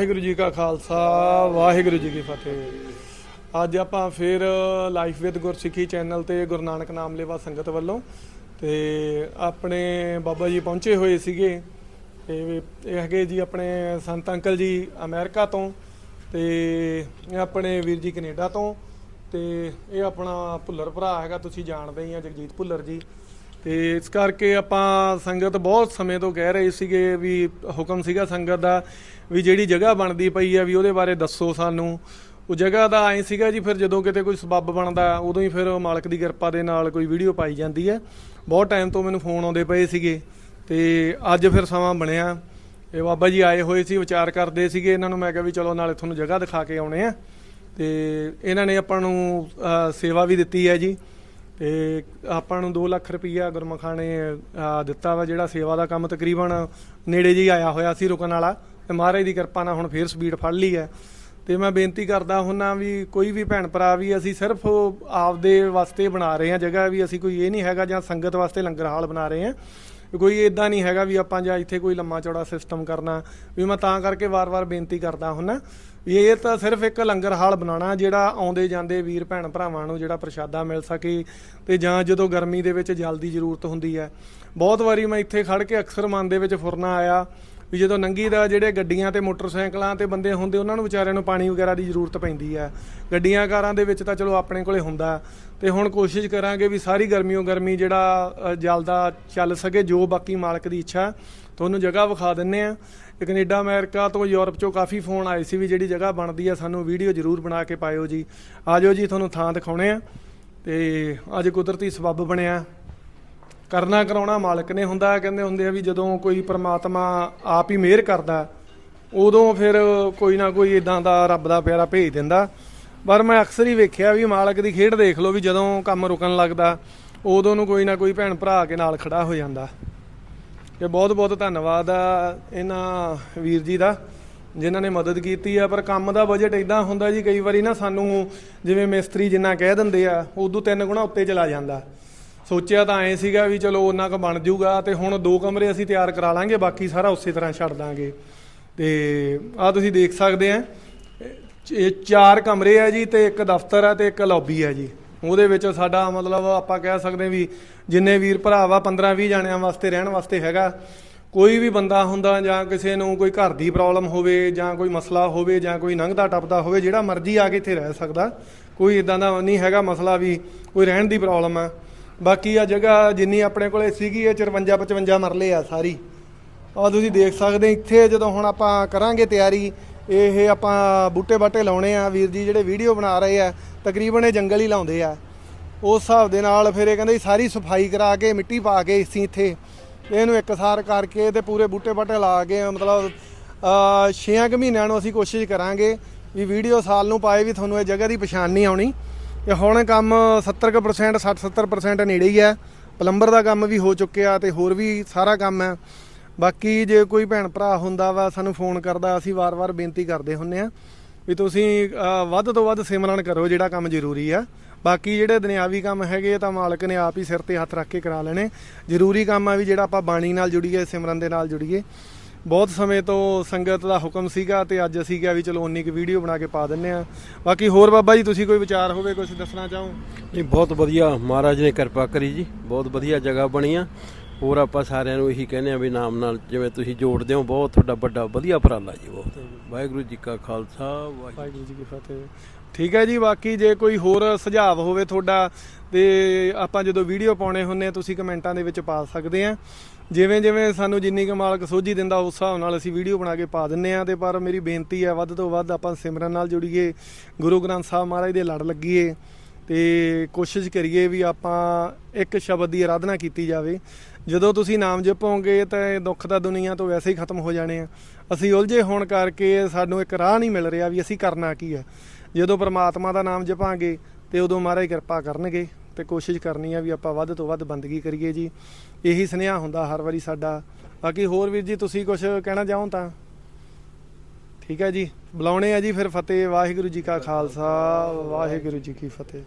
ਵਾਹਿਗੁਰੂ ਜੀ ਕਾ ਖਾਲਸਾ, ਵਾਹਿਗੁਰੂ ਜੀ ਕੀ ਫਤਿਹ। ਅੱਜ ਆਪਾਂ ਫਿਰ ਲਾਈਫ ਵਿਦ ਗੁਰਸਿੱਖੀ ਚੈਨਲ ਤੇ ਗੁਰੂ ਨਾਨਕ ਨਾਮ ਲੇਵਾ ਸੰਗਤ ਵੱਲੋਂ ਤੇ ਆਪਣੇ ਬਾਬਾ ਜੀ ਪਹੁੰਚੇ ਹੋਏ ਸੀਗੇ। ਤੇ ਇਹ ਹੈਗੇ ਜੀ ਆਪਣੇ ਸੰਤ ਅੰਕਲ ਜੀ ਅਮਰੀਕਾ ਤੋਂ ਤੇ ਇਹ ਆਪਣੇ ਵੀਰ ਜੀ ਕੈਨੇਡਾ ਤੋਂ ਤੇ ਇਹ ਆਪਣਾ ਭੁੱਲਰ ਭਰਾ ਹੈਗਾ, ਤੁਸੀਂ ਜਾਣਦੇ ਹੀ ਆ ਜਗਜੀਤ ਭੁੱਲਰ ਜੀ। ਤੇ ਇਸ ਕਰਕੇ ਆਪਾਂ ਸੰਗਤ ਬਹੁਤ ਸਮੇਂ ਤੋਂ ਕਹਿ ਰਹੇ ਸੀਗੇ ਵੀ ਹੁਕਮ ਸੀਗਾ ਸੰਗਤ ਦਾ ਵੀ ਜਿਹੜੀ ਜਗ੍ਹਾ ਬਣਦੀ ਪਈ ਆ ਵੀ ਉਹਦੇ ਬਾਰੇ ਦੱਸੋ ਸਾਨੂੰ। ਉਹ ਜਗ੍ਹਾ ਦਾ ਐਂ ਸੀਗਾ ਜੀ, ਫਿਰ ਜਦੋਂ ਕਿਤੇ ਕੋਈ ਸਬੱਬ ਬਣਦਾ, ਉਦੋਂ ਹੀ ਫਿਰ ਮਾਲਕ ਦੀ ਕਿਰਪਾ ਦੇ ਨਾਲ ਕੋਈ ਵੀਡੀਓ ਪਾਈ ਜਾਂਦੀ ਹੈ। ਬਹੁਤ ਟਾਈਮ ਤੋਂ ਮੈਨੂੰ ਫੋਨ ਆਉਂਦੇ ਪਏ ਸੀਗੇ ਤੇ ਅੱਜ ਫਿਰ ਸਮਾਂ ਬਣਿਆ। ਇਹ ਬਾਬਾ ਜੀ ਆਏ ਹੋਏ ਸੀ, ਵਿਚਾਰ ਕਰਦੇ ਸੀਗੇ ਇਹਨਾਂ ਨੂੰ। ਮੈਂ ਕਿਹਾ ਵੀ ਚਲੋ ਨਾਲੇ ਤੁਹਾਨੂੰ ਜਗ੍ਹਾ ਦਿਖਾ ਕੇ ਆਉਣੇ ਆ। ਤੇ ਇਹਨਾਂ ਨੇ ਆਪਾਂ ਨੂੰ ਸੇਵਾ ਵੀ ਦਿੱਤੀ ਹੈ ਜੀ। ਤੇ ਆਪਾਂ ਨੂੰ 2 ਲੱਖ ਰੁਪਈਆ ਗੁਰਮਖਾਂ ਨੇ ਦਿੱਤਾ ਵਾ ਜਿਹੜਾ ਸੇਵਾ ਦਾ ਕੰਮ ਤਕਰੀਬਨ ਨੇੜੇ ਜੀ ਆਇਆ ਹੋਇਆ ਸੀ ਰੁਕਣ ਵਾਲਾ ਤੇ ਮਹਾਰਾਜ ਦੀ ਕਿਰਪਾ ਨਾਲ ਹੁਣ ਫੇਰ ਸਪੀਡ ਫੜ ਲਈ ਹੈ। ਤੇ ਮੈਂ ਬੇਨਤੀ ਕਰਦਾ ਹੁੰਨਾ ਵੀ ਕੋਈ ਵੀ ਭੈਣ ਭਰਾ ਵੀ ਅਸੀਂ ਸਿਰਫ ਆਪਦੇ ਵਾਸਤੇ ਬਣਾ ਰਹੇ ਹਾਂ, ਜਗ੍ਹਾ ਵੀ ਅਸੀਂ ਕੋਈ ਇਹ ਨਹੀਂ ਹੈਗਾ ਜਾਂ ਸੰਗਤ ਵਾਸਤੇ ਲੰਗਰ ਹਾਲ ਬਣਾ ਰਹੇ ਹਾਂ। ਕੋਈ ਇਦਾਂ ਨਹੀਂ ਹੈਗਾ ਵੀ ਆਪਾਂ ਜਾਂ ਇੱਥੇ ਕੋਈ ਲੰਮਾ ਚੌੜਾ ਸਿਸਟਮ ਕਰਨਾ, ਵੀ ਮੈਂ ਤਾਂ ਕਰਕੇ ਵਾਰ-ਵਾਰ ਬੇਨਤੀ ਕਰਦਾ ਹੁੰਨਾ, ਵੀ ਇਹ ਤਾਂ ਸਿਰਫ ਇੱਕ ਲੰਗਰ ਹਾਲ ਬਣਾਉਣਾ ਜਿਹੜਾ ਆਉਂਦੇ ਜਾਂਦੇ ਵੀਰ ਭੈਣ ਭਰਾਵਾਂ ਨੂੰ ਜਿਹੜਾ ਪ੍ਰਸ਼ਾਦਾ ਮਿਲ ਸਕੇ ਤੇ ਜਾਂ ਜਦੋਂ ਗਰਮੀ ਦੇ ਵਿੱਚ ਜਲ ਦੀ ਜ਼ਰੂਰਤ ਹੁੰਦੀ ਹੈ। ਬਹੁਤ ਵਾਰੀ ਮੈਂ ਇੱਥੇ ਖੜ ਕੇ ਅਕਸਰ ਮਨ ਦੇ ਵਿੱਚ ਫੁਰਨਾ ਆਇਆ ਵੀ ਜਦੋਂ ਨੰਗੀ ਦਾ ਜਿਹੜੇ ਗੱਡੀਆਂ ਤੇ ਮੋਟਰਸਾਈਕਲਾਂ ਤੇ ਬੰਦੇ ਹੁੰਦੇ, ਉਹਨਾਂ ਨੂੰ ਵਿਚਾਰਿਆਂ ਨੂੰ ਪਾਣੀ ਵਗੈਰਾ ਦੀ ਜ਼ਰੂਰਤ ਪੈਂਦੀ ਹੈ ਗੱਡੀਆਂ ਕਾਰਾਂ ਦੇ ਵਿੱਚ ਤਾਂ ਚਲੋ ਆਪਣੇ ਕੋਲੇ ਹੁੰਦਾ। ਤੇ ਹੁਣ ਕੋਸ਼ਿਸ਼ ਕਰਾਂਗੇ ਵੀ ਸਾਰੀ ਗਰਮੀਓ ਗਰਮੀ ਜਿਹੜਾ ਜਲਦਾ ਚੱਲ ਸਕੇ, ਜੋ ਬਾਕੀ ਮਾਲਕ ਦੀ ਇੱਛਾ, ਤੁਹਾਨੂੰ ਜਗ੍ਹਾ ਵਿਖਾ ਦਿੰਨੇ ਆ। ਤੇ ਕੈਨੇਡਾ, ਅਮਰੀਕਾ ਤੋਂ ਯੂਰਪ ਚੋਂ ਕਾਫੀ ਫੋਨ ਆਏ ਸੀ ਵੀ ਜਿਹੜੀ ਜਗ੍ਹਾ ਬਣਦੀ ਆ, ਸਾਨੂੰ ਵੀਡੀਓ ਜ਼ਰੂਰ ਬਣਾ ਕੇ ਪਾਇਓ ਜੀ। ਆਜੋ ਜੀ, ਤੁਹਾਨੂੰ ਥਾਂ ਦਿਖਾਉਣੇ ਆ। ਤੇ ਅੱਜ ਕੁਦਰਤੀ ਸਬੱਬ ਬਣਿਆ। ਕਰਨਾ ਕਰਾਉਣਾ ਮਾਲਕ ਨੇ ਹੁੰਦਾ, ਕਹਿੰਦੇ ਹੁੰਦੇ ਆ ਵੀ ਜਦੋਂ ਕੋਈ ਪ੍ਰਮਾਤਮਾ ਆਪ ਹੀ ਮਿਹਰ ਕਰਦਾ, ਉਦੋਂ ਫਿਰ ਕੋਈ ਨਾ ਕੋਈ ਇਦਾਂ ਦਾ ਰੱਬ ਦਾ ਪਿਆਰਾ ਭੇਜ ਦਿੰਦਾ। ਪਰ ਮੈਂ ਅਕਸਰ ਹੀ ਵੇਖਿਆ ਵੀ ਮਾਲਕ ਦੀ ਖੇਡ ਦੇਖ ਲਓ ਵੀ ਜਦੋਂ ਕੰਮ ਰੁਕਣ ਲੱਗਦਾ, ਉਦੋਂ ਨੂੰ ਕੋਈ ਨਾ ਕੋਈ ਭੈਣ ਭਰਾ ਕੇ ਨਾਲ ਖੜਾ ਹੋ ਜਾਂਦਾ। ਤੇ ਬਹੁਤ ਬਹੁਤ ਧੰਨਵਾਦ ਆ ਇਹਨਾਂ ਵੀਰ ਜੀ ਦਾ, ਜਿਨ੍ਹਾਂ ਨੇ ਮਦਦ ਕੀਤੀ ਆ। ਪਰ ਕੰਮ ਦਾ ਬਜਟ ਇਦਾਂ ਹੁੰਦਾ ਜੀ, ਕਈ ਵਾਰੀ ਨਾ ਸਾਨੂੰ ਜਿਵੇਂ ਮਿਸਤਰੀ ਜਿੰਨਾ ਕਹਿ ਦਿੰਦੇ ਆ, ਉਦੋਂ ਤਿੰਨ ਗੁਣਾ ਉੱਤੇ ਚਲਾ ਜਾਂਦਾ। ਸੋਚਿਆ ਤਾਂ ਐ ਸੀਗਾ ਵੀ ਚਲੋ ਉਹਨਾਂ ਕ ਬਣ ਜਾਊਗਾ ਤੇ ਹੁਣ ਦੋ ਕਮਰੇ ਅਸੀਂ ਤਿਆਰ ਕਰਾ ਲਾਂਗੇ, ਬਾਕੀ ਸਾਰਾ ਉਸੇ ਤਰ੍ਹਾਂ ਛੱਡ ਦਾਂਗੇ। ਤੇ ਆ ਤੁਸੀਂ ਦੇਖ ਸਕਦੇ ਆ ਇਹ ਚਾਰ ਕਮਰੇ ਆ ਜੀ ਤੇ ਇੱਕ ਦਫ਼ਤਰ ਆ ਤੇ ਇੱਕ ਲੌਬੀ ਆ ਜੀ। ਉਹਦੇ ਵਿੱਚ ਸਾਡਾ ਮਤਲਬ ਆਪਾਂ ਕਹਿ ਸਕਦੇ ਵੀ ਜਿੰਨੇ ਵੀਰ ਭਰਾ ਵਾ 15 20 ਜਾਣਿਆਂ ਵਾਸਤੇ ਰਹਿਣ ਵਾਸਤੇ ਹੈਗਾ, ਕੋਈ ਵੀ ਬੰਦਾ ਹੁੰਦਾ ਜਾਂ ਕਿਸੇ ਨੂੰ ਕੋਈ ਘਰ ਦੀ ਪ੍ਰੋਬਲਮ ਹੋਵੇ ਜਾਂ ਕੋਈ ਮਸਲਾ ਹੋਵੇ ਜਾਂ ਕੋਈ ਲੰਘਦਾ ਟੱਪਦਾ ਹੋਵੇ, ਜਿਹੜਾ ਮਰਜ਼ੀ ਆ ਕੇ ਇੱਥੇ ਰਹਿ ਸਕਦਾ। ਕੋਈ ਇਦਾਂ ਦਾ ਨਹੀਂ ਹੈਗਾ ਮਸਲਾ ਵੀ ਕੋਈ ਰਹਿਣ ਦੀ ਪ੍ਰੋਬਲਮ ਆ। ਬਾਕੀ ਆ ਜਗ੍ਹਾ ਜਿੰਨੀ ਆਪਣੇ ਕੋਲੇ ਸੀਗੀ ਇਹ 54 55 ਮਰਲੇ ਆ ਸਾਰੀ। ਆ ਤੁਸੀਂ ਦੇਖ ਸਕਦੇ ਇੱਥੇ ਜਦੋਂ ਹੁਣ ਆਪਾਂ ਕਰਾਂਗੇ ਤਿਆਰੀ, ਇਹ ਆਪਾਂ ਬੂਟੇ ਬਾਟੇ ਲਾਉਣੇ ਆ। ਵੀਰ ਜੀ ਜਿਹੜੇ ਵੀਡੀਓ ਬਣਾ ਰਹੇ ਆ, ਤਕਰੀਬਨ ਇਹ ਜੰਗਲ ਹੀ ਲਾਉਂਦੇ ਆ। ਉਸ ਹਿਸਾਬ ਦੇ ਨਾਲ ਫਿਰ ਇਹ ਕਹਿੰਦੇ ਸਾਰੀ ਸਫ਼ਾਈ ਕਰਾ ਕੇ, ਮਿੱਟੀ ਪਾ ਕੇ ਅਸੀਂ ਇੱਥੇ ਇਹਨੂੰ ਇੱਕਸਾਰ ਕਰਕੇ ਤੇ ਪੂਰੇ ਬੂਟੇ ਬਾਟੇ ਲਾ ਕੇ, ਮਤਲਬ 6 ਕੁ ਮਹੀਨਿਆਂ ਨੂੰ ਅਸੀਂ ਕੋਸ਼ਿਸ਼ ਕਰਾਂਗੇ ਵੀ ਵੀਡੀਓ ਸਾਲ ਨੂੰ ਪਾਏ ਵੀ ਤੁਹਾਨੂੰ ਇਹ ਜਗ੍ਹਾ ਦੀ ਪਛਾਣ ਨਹੀਂ ਆਉਣੀ। ਤੇ ਹੁਣ ਕੰਮ 70% 60 70% ਨੇੜੇ ਹੀ ਹੈ। ਪਲੰਬਰ ਦਾ ਕੰਮ ਵੀ ਹੋ ਚੁੱਕਿਆ ਤੇ ਹੋਰ ਵੀ ਸਾਰਾ ਕੰਮ ਹੈ। ਬਾਕੀ ਜੇ ਕੋਈ ਭੈਣ ਭਰਾ ਹੁੰਦਾ ਵਾ, ਸਾਨੂੰ ਫੋਨ ਕਰਦਾ, ਅਸੀਂ ਵਾਰ-ਵਾਰ ਬੇਨਤੀ ਕਰਦੇ ਹੁੰਨੇ ਆ ਵੀ ਤੁਸੀਂ ਵੱਧ ਤੋਂ ਵੱਧ ਸਿਮਰਨ ਕਰੋ ਜਿਹੜਾ ਕੰਮ ਜ਼ਰੂਰੀ ਆ। ਬਾਕੀ ਜਿਹੜੇ ਦੁਨਿਆਵੀ ਕੰਮ ਹੈਗੇ ਇਹ ਤਾਂ ਮਾਲਕ ਨੇ ਆਪ ਹੀ ਸਿਰ ਤੇ ਹੱਥ ਰੱਖ ਕੇ ਕਰਾ ਲੈਣੇ। ਜ਼ਰੂਰੀ ਕੰਮ ਆ ਵੀ ਜਿਹੜਾ ਆਪਾਂ ਬਾਣੀ ਨਾਲ ਜੁੜੀਏ, ਸਿਮਰਨ ਦੇ ਨਾਲ ਜੁੜੀਏ। ਬਹੁਤ ਸਮੇਂ ਤੋਂ ਸੰਗਤ ਦਾ ਹੁਕਮ ਸੀਗਾ ਤੇ ਅੱਜ ਅਸੀਂ ਕਿਹਾ ਵੀ ਚਲੋ ਉਨੀ ਕੁ ਵੀਡੀਓ ਬਣਾ ਕੇ ਪਾ ਦਿੰਨੇ ਆ ਬਾਕੀ ਹੋਰ ਬਾਬਾ ਜੀ, ਤੁਸੀਂ ਕੋਈ ਵਿਚਾਰ ਹੋਵੇ ਕੁਝ ਦੱਸਣਾ ਚਾਹੋ? ਨਹੀਂ, ਬਹੁਤ ਵਧੀਆ ਮਹਾਰਾਜ ਨੇ ਕਿਰਪਾ ਕਰੀ ਜੀ, ਬਹੁਤ ਵਧੀਆ ਜਗ੍ਹਾ ਬਣੀ ਆ। ਹੋਰ ਆਪਾਂ ਸਾਰਿਆਂ ਨੂੰ ਇਹੀ ਕਹਿੰਦੇ ਆ ਵੀ ਨਾਮ ਨਾਲ ਜਿਵੇਂ ਤੁਸੀਂ ਜੋੜਦੇ ਹੋ, ਬਹੁਤ ਤੁਹਾਡਾ ਵੱਡਾ ਵਧੀਆ ਉਪਰਾਲਾ ਜੀ, ਬਹੁਤ। ਵਾਹਿਗੁਰੂ ਜੀ ਕਾ ਖਾਲਸਾ, ਵਾਹਿਗੁਰੂ ਜੀ ਕੀ ਫਤਿਹ। ਠੀਕ ਹੈ ਜੀ, ਬਾਕੀ ਜੇ ਕੋਈ ਹੋਰ ਸੁਝਾਅ ਹੋਵੇ ਤੁਹਾਡਾ, ਤੇ ਆਪਾਂ ਜਦੋਂ ਵੀਡੀਓ ਪਾਉਣੇ ਹੁੰਨੇ ਆ ਤੁਸੀਂ ਕਮੈਂਟਾਂ ਦੇ ਵਿੱਚ ਪਾ ਸਕਦੇ ਆ ਜਿਵੇਂ ਜਿਵੇਂ ਸਾਨੂੰ ਜਿੰਨੀ ਕੁ ਮਾਲਕ ਸੋਝੀ ਦਿੰਦਾ, ਉਸ ਹਿਸਾਬ ਨਾਲ ਅਸੀਂ ਵੀਡੀਓ ਬਣਾ ਕੇ ਪਾ ਦਿੰਨੇ ਆ ਤੇ ਪਰ ਮੇਰੀ ਬੇਨਤੀ ਹੈ, ਵੱਧ ਤੋਂ ਵੱਧ ਆਪਾਂ ਸਿਮਰਨ ਨਾਲ ਜੁੜੀਏ। ਗੁਰੂ ਗ੍ਰੰਥ ਸਾਹਿਬ ਮਹਾਰਾਜ ਦੇ ਲੜ ਲੱਗੀਏ। ਤੇ ਕੋਸ਼ਿਸ਼ ਕਰੀਏ ਵੀ ਆਪਾਂ ਇੱਕ ਸ਼ਬਦ ਦੀ ਆਰਾਧਨਾ ਕੀਤੀ ਜਾਵੇ। ਜਦੋਂ ਤੁਸੀਂ ਨਾਮ ਜਪੋਗੇ ਤਾਂ ਇਹ ਦੁੱਖ ਤਾਂ ਦੁਨੀਆ ਤੋਂ ਵੈਸੇ ਹੀ ਖਤਮ ਹੋ ਜਾਣੇ ਆ। ਅਸੀਂ ਉਲਝੇ ਹੋਣ ਕਰਕੇ ਸਾਨੂੰ ਇੱਕ ਰਾਹ ਨਹੀਂ ਮਿਲ ਰਿਹਾ ਵੀ ਅਸੀਂ ਕਰਨਾ ਕੀ ਹੈ। ਜਦੋਂ ਪ੍ਰਮਾਤਮਾ ਦਾ ਨਾਮ ਜਪਾਂਗੇ ਤੇ ਉਦੋਂ ਮਹਾਰਾਜ ਕਿਰਪਾ ਕਰਨਗੇ ਤੇ ਕੋਸ਼ਿਸ਼ ਕਰਨੀ ਆ ਵੀ ਆਪਾਂ ਵੱਧ ਤੋਂ ਵੱਧ ਬੰਦਗੀ ਕਰੀਏ ਜੀ। ਇਹੀ ਸੁਨੇਹਾ ਹੁੰਦਾ ਹਰ ਵਾਰੀ ਸਾਡਾ। ਬਾਕੀ ਹੋਰ ਵੀਰ ਜੀ, ਤੁਸੀਂ ਕੁਝ ਕਹਿਣਾ ਚਾਹੋ ਤਾਂ? ਠੀਕ ਹੈ ਜੀ। ਬੁਲਾਉਣੇ ਆ ਜੀ ਫਿਰ ਫਤਿਹ, ਵਾਹਿਗੁਰੂ ਜੀ ਕਾ ਖਾਲਸਾ, ਵਾਹਿਗੁਰੂ ਜੀ ਕੀ ਫਤਿਹ।